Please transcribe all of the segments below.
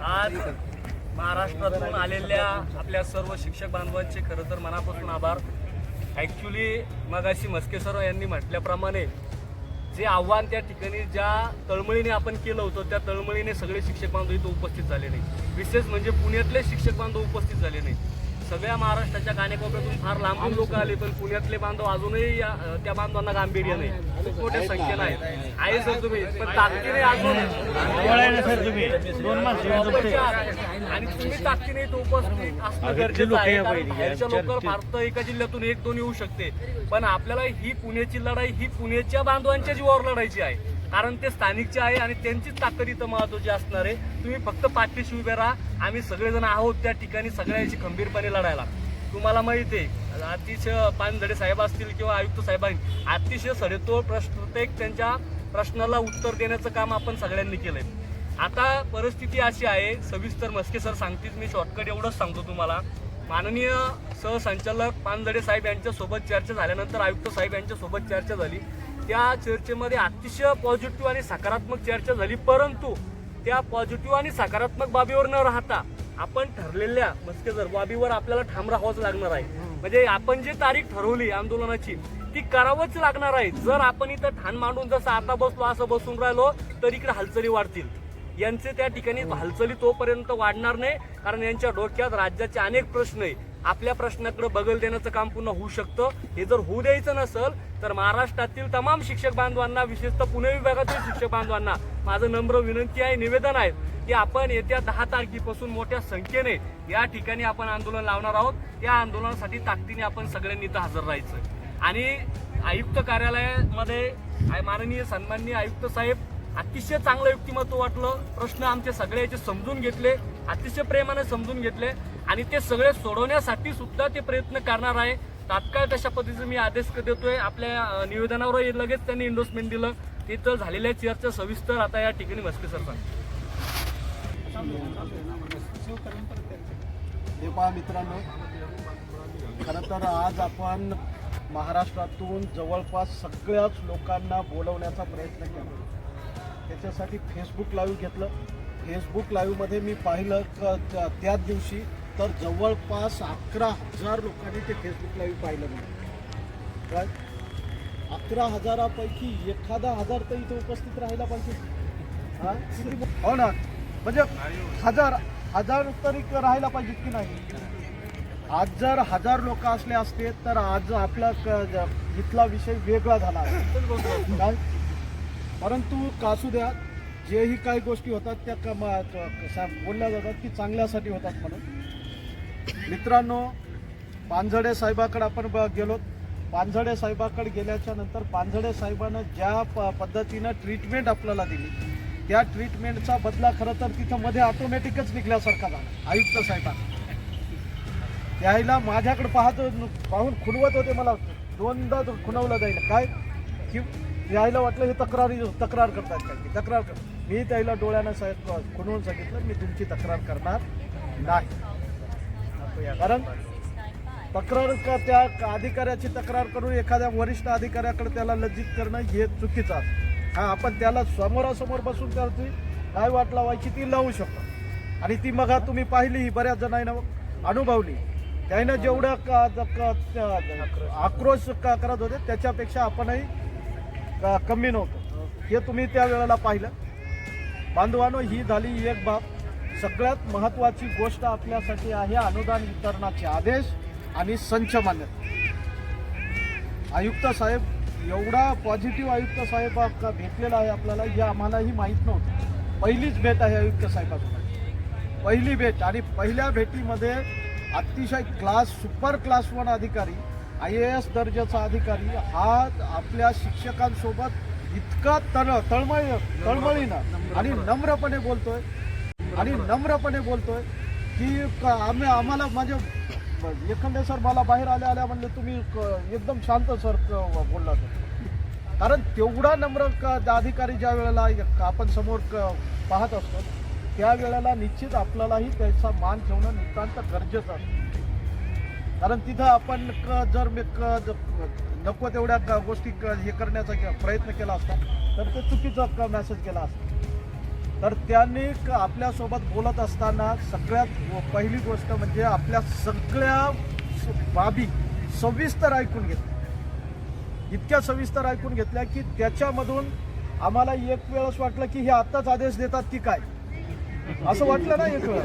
आज महाराष्ट्रातून आलेल्या आपल्या सर्व शिक्षक बांधवांचे खरं तर मनापासून आभार. ॲक्च्युली मगाशी मस्के सर यांनी म्हटल्याप्रमाणे जे आव्हान त्या ठिकाणी ज्या तळमळीने आपण केलं होतं त्या तळमळीने सगळे शिक्षक बांधव इथं उपस्थित झाले नाही विशेष म्हणजे पुण्यातले शिक्षक बांधव उपस्थित झाले नाही सगळ्या महाराष्ट्राच्या कानेकोपऱ्यातून फार लांबून लोक आले पण पुण्यातले बांधव अजूनही या- त्या बांधवांना गांभीर्य नाही. खूप मोठ्या संख्येनं आहे आहे सर तुम्ही पण ताकदीने अजून आणि तुम्ही ताकदीने उपस्थित असणं गरजेचं आहे बाहेरच्या लोक फार तर एका जिल्ह्यातून एक दोन येऊ शकते. पण आपल्याला ही पुण्याची लढाई ही पुण्याच्या बांधवांच्या जीवावर लढायची आहे. कारण ते स्थानिकचे आहे आणि त्यांचीच ताकद इथं महत्वाची असणार आहे. तुम्ही फक्त पाठीशी उभे राहा. आम्ही सगळेजण आहोत त्या ठिकाणी सगळ्यांशी खंबीरपणे लढायला. तुम्हाला माहिती आहे अतिशय पानझडे साहेब असतील किंवा आयुक्त साहेबांनी अतिशय सडेतोड प्रश्न प्रत्येक त्यांच्या प्रश्नाला उत्तर देण्याचं काम आपण सगळ्यांनी केलंय. आता परिस्थिती अशी आहे सविस्तर मस्के सर सांगतील मी शॉर्टकट एवढंच सांगतो तुम्हाला. माननीय सहसंचालक पानझडे साहेब यांच्यासोबत चर्चा झाल्यानंतर आयुक्त साहेब यांच्यासोबत चर्चा झाली. त्या चर्चेमध्ये अतिशय पॉझिटिव्ह आणि सकारात्मक चर्चा झाली. परंतु त्या पॉझिटिव्ह आणि सकारात्मक बाबीवर न राहता आपण ठरलेल्या मस्के जर बाबीवर आपल्याला ठाम राहावंच लागणार आहे. म्हणजे आपण जी तारीख ठरवली आंदोलनाची ती करावंच लागणार आहे. जर आपण इथं ठाण मांडून जसं आता बसलो असं बसून राहिलो तर इकडे हालचाली वाढतील. यांचे त्या ठिकाणी हालचाली तोपर्यंत वाढणार नाही कारण यांच्या डोक्यात राज्याचे अनेक प्रश्न आहे. आपल्या प्रश्नाकडे बगल देण्याचं काम पुन्हा होऊ शकतं. हे जर होऊ द्यायचं नसेल तर महाराष्ट्रातील तमाम शिक्षक बांधवांना विशेषतः पुणे विभागातील शिक्षक बांधवांना माझं नम्र विनंती आहे निवेदन आहे की आपण येत्या दहा तारखेपासून मोठ्या संख्येने या ठिकाणी आपण आंदोलन लावणार आहोत. त्या आंदोलनासाठी ताकदीने आपण सगळ्यांनी इथं हजर राहायचं. आणि आयुक्त कार्यालयामध्ये आय- माननीय सन्माननीय आयुक्त साहेब अतिशय चांगलं युक्तिमत्व वाटलं. प्रश्न आमचे सगळ्याचे समजून घेतले अतिशय प्रेमाने समजून घेतले. आणि ते सगळे सोडवण्यासाठी सुद्धा ते प्रयत्न करणार आहे. तात्काळ कशा पद्धतीचं मी आदेश देतोय आपल्या निवेदनावर लगेच त्यांनी इंडोसमेंट दिलं. तिथं झालेल्या चेअरचं सविस्तर आता या ठिकाणी मस्के सर सांगतो मित्रांनो खरं तर आज आपण महाराष्ट्रातून जवळपास सगळ्याच लोकांना बोलवण्याचा प्रयत्न केला. त्याच्यासाठी फेसबुक लाईव्ह घेतलं. फेसबुक लाईव्हमध्ये मी पाहिलं त्या- त्याच दिवशी तर जवळपास अकरा हजार लोकांनी ते फेसबुक लाईव्ह पाहिलं नाही काय अकरा हजारापैकी एखादा हजार तर इथे उपस्थित राहायला पाहिजे. हो? ना? म्हणजे हजार हजार तरी राहायला पाहिजे की नाही? आज जर हजार लोक असले असते तर आज आपला क- इथला विषय वेगळा झाला. काय? परंतु कासू द्या जेही काही गोष्टी होतात त्या कमा बोलल्या जातात की चांगल्यासाठी होतात म्हणून. मित्रांनो पानझडे साहेबाकडे आपण गेलो. पानझडे साहेबाकडे गेल्याच्यानंतर पानझडे साहेबानं ज्या प पद्धतीनं ट्रीटमेंट आपल्याला दिली त्या ट्रीटमेंटचा बदला खरं तर तिथं मध्ये ऑटोमॅटिकच निघल्यासारखा झाला आयुक्त साहेबांना. त्याला माझ्याकडे पाहतो पाहून खुणवत होते मला. दोनदा खुणवलं जाईल. काय? की यायला वाटलं हे तक्रारी तक्रार करतात काय? की तक्रार कर मी त्याला डोळ्यानं साहेब खुणवून सांगितलं मी तुमची तक्रार करणार नाही. कारण तक्रार का त्या अधिकाऱ्याची तक्रार करून एखाद्या वरिष्ठ अधिकाऱ्याकडे त्याला लज्जित करणं हे चुकीचं असतं हा आपण त्याला समोरासमोर बसून त्याची काय वाट लावायची ती लावू शकतो. आणि ती मग तुम्ही पाहिली ही बऱ्याच जणांना अनुभवली. त्यानं जेवढं आक्रोश करत होते त्याच्यापेक्षा आपणही क- कमी नव्हतो. हे तुम्ही त्या वेळेला पाहिलं. बांधवानो ही झाली एक बाब. सगळ्यात महत्त्वाची गोष्ट आपल्यासाठी आहे अनुदान वितरणाचे आदेश आणि संच मान्यता आयुक्त साहेब एवढा पॉझिटिव्ह आयुक्त साहेब का भेटलेला आहे आपल्याला हे आम्हालाही माहीत नव्हतं. पहिलीच भेट आहे आयुक्त साहेबांसोबत. पहिली भेट आणि पहिल्या भेटीमध्ये अतिशय क्लास सुपर क्लास वन अधिकारी आय ए एस दर्जाचा अधिकारी हा आपल्या शिक्षकांसोबत इतका तळ तळमळ तळमळीनं आणि नम्रपणे बोलतोय. आणि नम्रपणे बोलतोय की क- आम्ही आम्हाला म्हणजे एखाद्या सर मला बाहेर आल्या आल्या म्हणले तुम्ही क- एकदम शांत सर बोलला सर. कारण तेवढा नम्र क- अधिकारी ज्या वेळेला आपण समोर क- पाहत असतो त्या वेळेला निश्चित आपल्यालाही त्याचा मान ठेवणं नितांत गरजेचं असतं. कारण तिथं आपण क- जर मी क- नको तेवढ्या गोष्टी क- हे करण्याचा प्रयत्न केला असता तर ते चुकीचा मेसेज केला असता. तर त्यांनी क- आपल्यासोबत बोलत असताना सगळ्यात पहिली गोष्ट म्हणजे आपल्या सगळ्या बाबी सविस्तर ऐकून घेतल्या. इतक्या सविस्तर ऐकून घेतल्या की त्याच्यामधून आम्हाला एक वेळच वाटलं की हे आत्ताच आदेश देतात की काय? असं वाटलं ना एक वेळ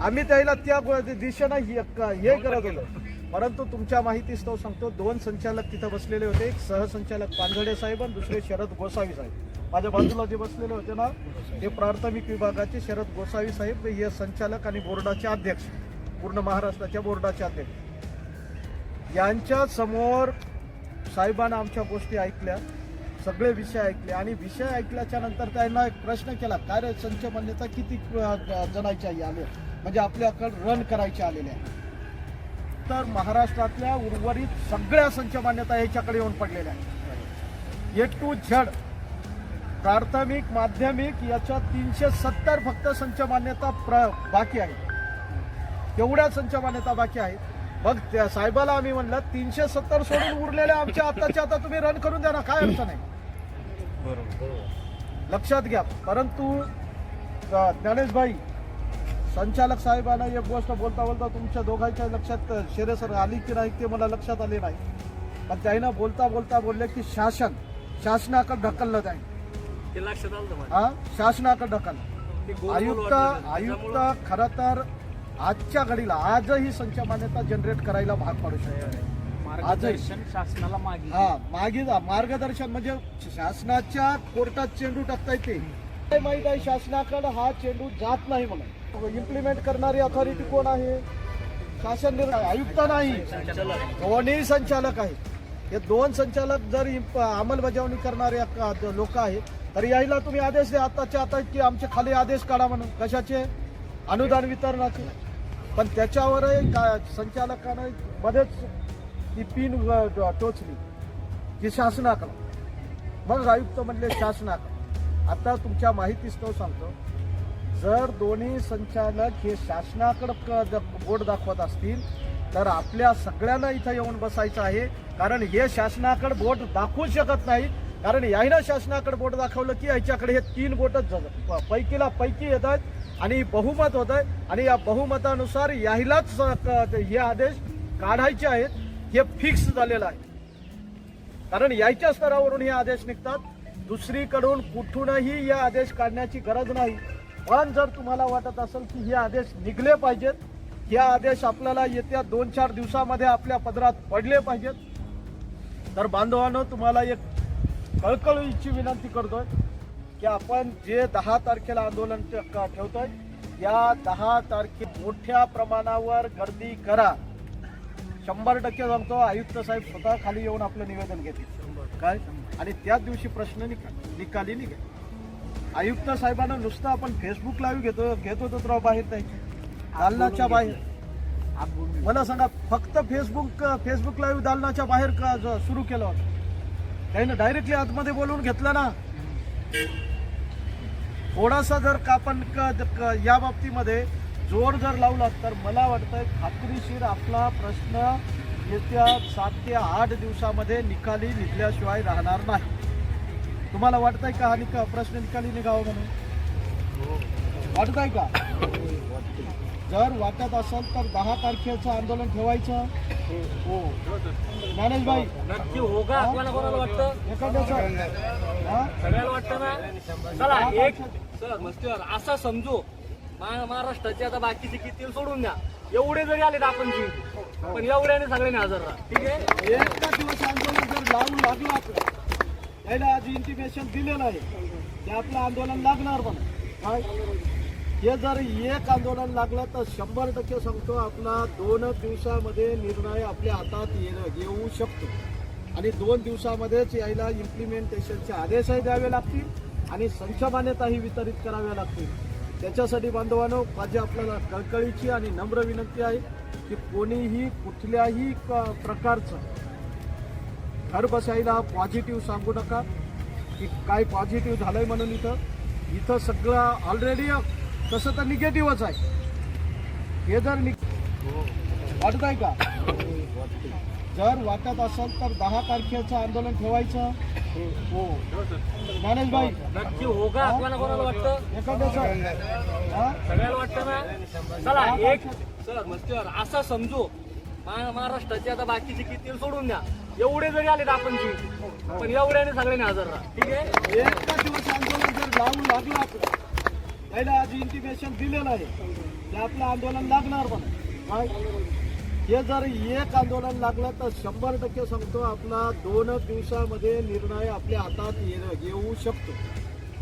आम्ही त्याला त्या दिशेनं हे हे करत होतो. परंतु तुमच्या माहितीस्तव सांगतो दोन संचालक तिथं बसलेले होते एक सहसंचालक पानझडे साहेब आणि दुसरे शरद गोसावी साहेब. माझ्या बाजूला जे बसलेले होते ना ते प्राथमिक विभागाचे शरद गोसावी साहेब हे संचालक आणि बोर्डाचे अध्यक्ष पूर्ण महाराष्ट्राच्या बोर्डाचे अध्यक्ष. यांच्या समोर साहेबांना आमच्या गोष्टी ऐकल्या सगळे विषय ऐकले आणि विषय ऐकल्याच्या नंतर त्यांना एक प्रश्न केला काय रे संच मान्यता किती अ, जणांच्या आले म्हणजे आपल्याकडे रन करायचे आलेले आहे तर महाराष्ट्रातल्या उर्वरित सगळ्या संच मान्यता ह्याच्याकडे येऊन पडलेल्या आहेत. ए टू झेड प्राथमिक माध्यमिक याच्या तीनशे सत्तर फक्त संच मान्यता प्र बाकी आहे तेवढ्या संच मान्यता बाकी आहेत. मग त्या साहेबाला आम्ही म्हणलं तीनशे सत्तर सोडून उरलेल्या आमच्या आताच्या आता तुम्ही रन करून द्या ना काय अर्थ नाही लक्षात घ्या. परंतु ज्ञानेश भाई संचालक साहेबांना एक गोष्ट बोलता बोलता तुमच्या दोघांच्या लक्षात शिरेसर आली की नाही ते मला लक्षात आले नाही. पण त्यानं बोलता बोलता बोलले की शासन शासनाकडे ढकललं जाईल. हा? शासनाकडे ढकललं. गोल आयुक्त. आयुक्त खर तर आजच्या घडीला आजही संच मान्यता जनरेट करायला भाग पाडू शकतो मार्गदर्शन शासनाला मागे. हा मागे जा. मार्गदर्शन म्हणजे शासनाच्या कोर्टात चेंडू टाकता येते काय माहीत आहे शासनाकडे हा चेंडू जात नाही म्हणून. इम्प्लिमेंट करणारी अथॉरिटी कोण आहे? शासन निर्णय आयुक्त नाही. दोन्ही संचालक आहे. हे दोन संचालक जर इम्प- अंमलबजावणी करणारे लोक आहेत तर यायला तुम्ही आदेश द्या. आताच्या आता की आमचे खाली आदेश काढा म्हणून. कशाचे? अनुदान वितरणाचे. पण त्याच्यावरही का संचालकानं मध्येच ती पिन टोचली की शासनाकडं. मग आयुक्त म्हणले शासनाकडं. आता तुमच्या माहितीस्तव सांगतो. जर दोन्ही संचालक हे शासनाकडं क- बोट दाखवत असतील तर आपल्या सगळ्यांना इथं येऊन बसायचं आहे. कारण हे शासनाकडे बोट दाखवू शकत नाही. कारण याहीनं शासनाकडे बोट दाखवलं की याच्याकडे हे तीन बोटच प- पैकीला पैकी येत आहेत आणि बहुमत होत आहे. आणि या बहुमतानुसार याहीलाच हे आदेश काढायचे आहेत. हे फिक्स झालेलं आहे. कारण याच्या स्तरावरून हे आदेश निघतात. दुसरीकडून कुठूनही हे आदेश काढण्याची गरज नाही. पण जर तुम्हाला वाटत असेल की हे आदेश निघले पाहिजेत हे आदेश आपल्याला येत्या दोन चार दिवसामध्ये आपल्या पदरात पडले पाहिजेत. तर बांधवांनो तुम्हाला एक कळकळीची विनंती करतोय की आपण जे दहा तारखेला आंदोलन ठेवतोय या दहा तारखे मोठ्या प्रमाणावर गर्दी करा. शंभर टक्के सांगतो आयुक्त साहेब स्वतः खाली येऊन आपलं निवेदन घेतील. काय? आणि त्याच दिवशी प्रश्न निका निकाली निघेल. आयुक्त साहेबांना नुसतं आपण फेसबुक लाईव्ह घेतो घेत होतो तर बाहेर जायचे. दालनाच्या बाहेर. मला सांगा फक्त फेसबुक फेसबुक लाईव्ह दालनाच्या बाहेर का सुरू केलं होतं? त्यानं डायरेक्टली आतमध्ये बोलवून घेतलं ना. थोडासा जर का आपण या बाबतीमध्ये जोर जर लावला तर मला वाटतंय खात्रीशीर आपला प्रश्न येत्या सात ते आठ दिवसामध्ये निकाली निघल्याशिवाय राहणार नाही. तुम्हाला वाटतंय का हा निका प्रश्न निकाली निघावा म्हणून? वाटतंय का? जर वाटत असेल तर दहा तारखेचं आंदोलन ठेवायचं. हो ज्ञानेश भाई. नक्की हो? कोणाला वाटतं? एखाद्याचं? सगळ्याला वाटतं ना? चला एक सर मस्तीवर असा समजू. महाराष्ट्राचे आता बाकीचे किती सोडून द्या. एवढे जरी आले तर आपण जिंकू पण एवढ्याने सगळ्यांनी हजर राहा. ठीक आहे? एकदा दिवस आंदोलन जर लावून लागलं त्याला आज इंटिमेशन दिलेलं आहे. ते आपलं आंदोलन लागणार पण. काय? हे जर एक आंदोलन लागलं तर शंभर टक्के सांगतो आपला दोन दिवसामध्ये निर्णय आपल्या हातात येणं येऊ शकतो. आणि दोन दिवसामध्येच यायला इम्प्लिमेंटेशनचे आदेशही द्यावे लागतील आणि संच मान्यताही वितरित कराव्या लागतील. त्याच्यासाठी बांधवानो माझी आपल्याला कळकळीची आणि नम्र विनंती आहे की कोणीही कुठल्याही क- प्रकारचं घर बसायला पॉझिटिव्ह सांगू नका. की काय पॉझिटिव्ह झालंय म्हणून इथं. इथं सगळं ऑलरेडी तसं तर निगेटिव्हच आहे. हे जर नि वाटत आहे का? जर वाटत असेल तर दहा तारखेचं आंदोलन ठेवायचं. हो. भाई नक्की हो? का आपल्याला कोणाला वाटतं? एखाद्या? सगळ्याला वाटतं ना? चला एक सर मस्तीवर. असा समजू. महाराष्ट्राचे आता बाकीचे किती सोडून द्या. एवढे जरी आले जिंकू पण एवढ्याने सगळ्यांनी हजर राहा. ठीक आहे? एका दिवस आंदोलन जर लावू लागलं आपलं पहिला आज इंटिमेशन दिलेलं आहे ते आपलं आंदोलन लागणार पण काय? हे जर एक आंदोलन लागलं तर शंभर टक्के सांगतो आपला दोनच दिवसामध्ये निर्णय आपल्या हातात येऊ शकतो.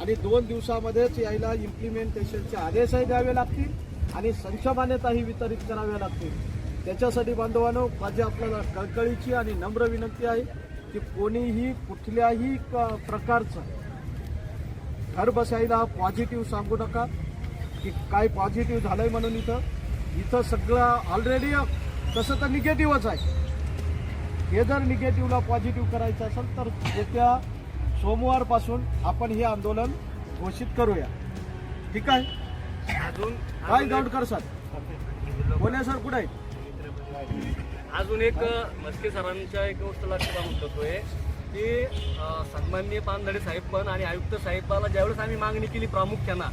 आणि दोन दिवसामध्येच यायला इम्प्लिमेंटेशनचे आदेशही द्यावे लागतील आणि संच मान्यताही वितरित कराव्या लागतील. त्याच्यासाठी बांधवांनो माझी आपल्याला कळकळीची आणि नम्र विनंती आहे की कोणीही कुठल्याही क- प्रकारचं घर बसायला पॉझिटिव्ह सांगू नका की काय पॉझिटिव्ह झालंय म्हणून इथं. इथं सगळं ऑलरेडी तसं तर निगेटिव्हच आहे. हे जर निगेटिव्हला पॉझिटिव्ह करायचं असेल तर येत्या सोमवारपासून आपण हे आंदोलन घोषित करूया. ठीक आहे? अजून काय गावडकर सर कोण्या सर कुठे आहे अजून एक मस्के सरांच्या एक गोष्ट लक्षात आणून देतोय की अं, सन्माननीय साहेब पण आणि आयुक्त साहेबाला ज्यावेळेस आम्ही मागणी केली प्रामुख्यानं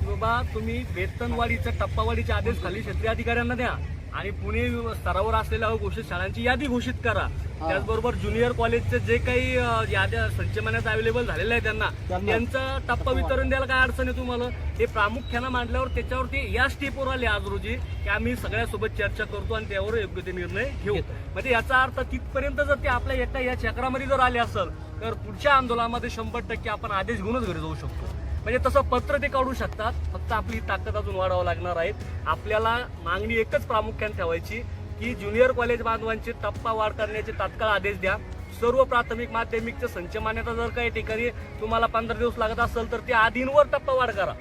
की बाबा तुम्ही वेतनवाढीच्या टप्पावाढीचे आदेश खाली क्षेत्रीय अधिकाऱ्यांना द्या. आणि पुणे स्तरावर असलेल्या घोषित शाळांची यादी घोषित करा. त्याचबरोबर ज्युनियर कॉलेजचे जे काही याद्या संचमानात अवेलेबल झालेल्या आहेत त्यांना. त्यांचं टप्पा वितरण द्यायला काय अडचण आहे तुम्हाला? हे प्रामुख्यानं मांडल्यावर त्याच्यावरती या स्टेपवर आले आज रोजी की आम्ही सगळ्यासोबत चर्चा करतो आणि त्यावर योग्य ते निर्णय घेऊ. म्हणजे याचा अर्थ तिथपर्यंत जर ते आपल्या एकट्या या चक्रामध्ये जर आले असेल तर पुढच्या आंदोलनामध्ये शंभर टक्के आपण आदेश घेऊनच घरी जाऊ शकतो. म्हणजे तसं पत्र ते काढू शकतात फक्त आपली ताकद अजून वाढावं लागणार आहे. आपल्याला मागणी एकच प्रामुख्याने ठेवायची की ज्युनियर कॉलेज बांधवांची टप्पा वाढ करण्याचे तात्काळ आदेश द्या. सर्व प्राथमिक माध्यमिकचं संच मान्यता जर काही ठिकाणी तुम्हाला पंधरा दिवस लागत असेल तर त्या आधींवर टप्पा वाढ करा.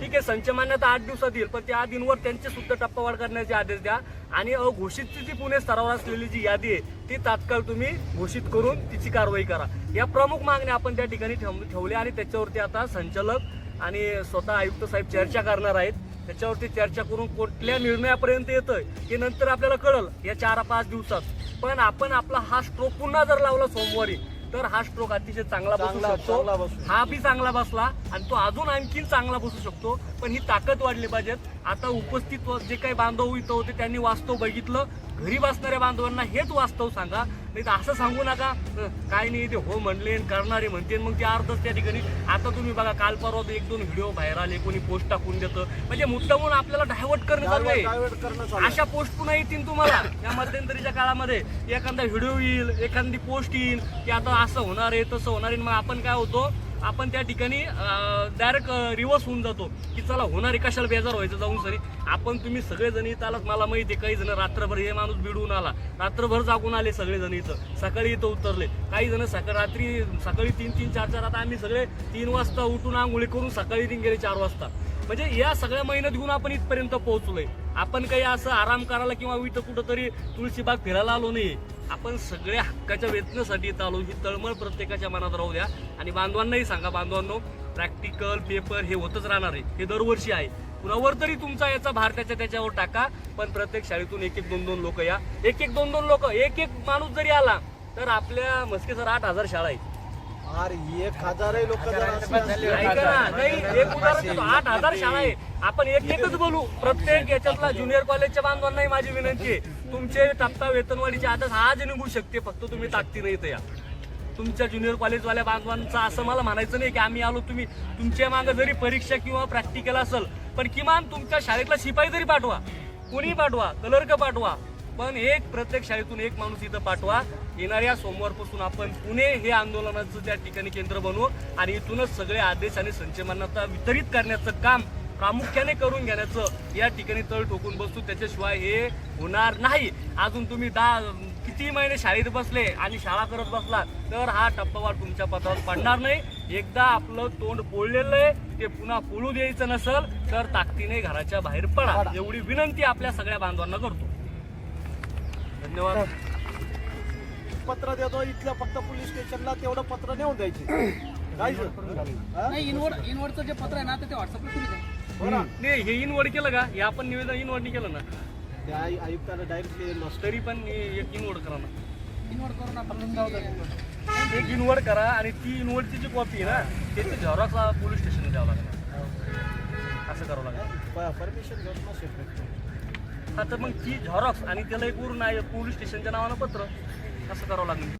ठीक आहे संच मान्यता आठ दिवसात येईल पण त्या दिनवर त्यांचे सुद्धा टप्पा वाढ करण्याचे आदेश द्या. आणि अघोषितची जी पुणे स्तरावर असलेली जी यादी आहे ती तात्काळ तुम्ही घोषित करून तिची कारवाई करा. या प्रमुख मागण्या आपण त्या ठिकाणी ठेव- ठेवल्या आणि त्याच्यावरती आता संचालक आणि स्वतः आयुक्त साहेब चर्चा करणार आहेत. त्याच्यावरती चर्चा करून कुठल्या निर्णयापर्यंत येतंय हे नंतर आपल्याला कळल या चार पाच दिवसात. पण आपण आपला हा स्ट्रोक पुन्हा जर लावला सोमवारी तर हा स्ट्रोक अतिशय चांगला बसू चांगला- चांगला शकतो. बसू. हा बी चांगला बसला आणि तो अजून आणखीन चांगला बसू शकतो. पण ही ताकद वाढली पाहिजेत. आता उपस्थित व- जे काही बांधव इथं होते त्यांनी वास्तव बघितलं. घरी बसणाऱ्या बांधवांना हेच वास्तव सांगा. नाही तर असं सांगू नका. "अं, काय नाही ते हो म्हणले करणारे म्हणते मग ते अर्धच त्या ठिकाणी. आता तुम्ही बघा काल परवा एक दोन व्हिडिओ बाहेर आले कोणी पोस्ट टाकून देतं. म्हणजे आपल्याला करणं चालू आहे. डायव्हर्ट करणं चालू आहे. अशा पोस्ट पुन्हा येतील तुम्हाला. या मध्यंतरीच्या काळामध्ये एखादा व्हिडिओ येईल एखादी पोस्ट येईल की आता असं होणार आहे तसं होणार आहे. मग आपण काय होतो? आपण त्या ठिकाणी डायरेक्ट रिव्हर्स होऊन जातो. की चला होणार आहे कशाला बेजार व्हायचं जाऊन सरी. आपण तुम्ही सगळेजण इथं आलात मला माहिती आहे काही जण रात्रभर हे माणूस बिडून आला. रात्रभर जागून आले सगळेजण इथं. सकाळी इथं उतरले. काही जण सकाळ रात्री सकाळी तीन तीन चार चार आता आम्ही सगळे तीन वाजता उठून आंघोळी करून सकाळी तीन गेले चार वाजता. म्हणजे या सगळ्या मेहनत घेऊन आपण इथपर्यंत पोहोचलोय. आपण काही असं आराम करायला किंवा इथं कुठंतरी तुळशीबाग फिरायला आलो नाही आपण सगळ्या हक्काच्या वेतनासाठी इथं आलो ही तळमळ प्रत्येकाच्या मनात राहू द्या. आणि बांधवांनाही सांगा बांधवांनो प्रॅक्टिकल पेपर हे होतच राहणार आहे. हे दरवर्षी आहे. कुणावर तरी तुमचा याचा भार त्याच्या त्याच्यावर टाका. पण प्रत्येक शाळेतून एक एक दोन दोन लोक या. एक एक दोन दोन लोक. एक एक माणूस जरी आला तर आपल्या मस्के सर आठ हजार शाळा आहेत. अरे एक हजारही लोक जर असले ऐका ना, नाही एक उदाहरण देतो. आठ हजार शाळा आहे. आपण एक एकच बोलू. प्रत्येक याच्यातला ज्युनियर कॉलेजच्या बांधवांनाही माझी विनंती आहे. तुमचे टप्पा वेतनवाढीचे आदेश आज निघू शकते फक्त तुम्ही ताकदीने इथं या. तुमच्या ज्युनियर कॉलेजवाल्या बांधवांचं असं मला म्हणायचं नाही की आम्ही आलो तुम्ही तुमच्या मागे जरी परीक्षा किंवा प्रॅक्टिकल असेल पण किमान तुमच्या शाळेतला शिपाई तरी पाठवा कोणी पाठवा कलर्क पाठवा पण एक प्रत्येक शाळेतून एक माणूस इथं पाठवा. येणाऱ्या सोमवारपासून आपण पुणे हे आंदोलनाचं त्या ठिकाणी केंद्र बनवू आणि इथूनच सगळे आदेश आणि संचमानाचा वितरित करण्याचं काम प्रामुख्याने करून घेण्याचं या ठिकाणी तळ ठोकून बसतो त्याच्याशिवाय हे होणार नाही. अजून तुम्ही दहा किती महिने शाळेत बसले आणि शाळा करत बसला तर हा टप्पावार तुमच्या पत्रावर पडणार नाही. एकदा आपलं तोंड पोळलेलं आहे ते पुन्हा पोळू द्यायचं नसल तर ताकदीने घराच्या बाहेर पडा. एवढी विनंती आपल्या सगळ्या बांधवांना करतो. धन्यवाद. पत्र देतो इथल्या फक्त पोलीस स्टेशनला तेवढं पत्र नेऊन द्यायचे. काय हा? नाही इनवर्ड इनवर्डचं जे पत्र आहे ना ते व्हॉट्सअपला तुम्ही द्या. हो ना. नाही हे इनवर्ड केलं का? हे आपण निवेदन इनवर्ड नाही केलं ना? त्या आय- आयुक्तानं डायरेक्टली तरी पण हे एक इनवर्ड करा ना. इनवर्ड करून आपण एक इन्व्हर्ट करा आणि ती इन्व्हर्टची जी कॉपी आहे ना त्याची झेरॉक्स पोलीस स्टेशनला द्यावं लागेल. असं करावं लागेल. परमिशन घेऊन नसेल हा तर मग ती झेरॉक्स आणि त्याला एक वरून आहे पोलीस स्टेशनच्या नावानं पत्र. असं करावं लागेल.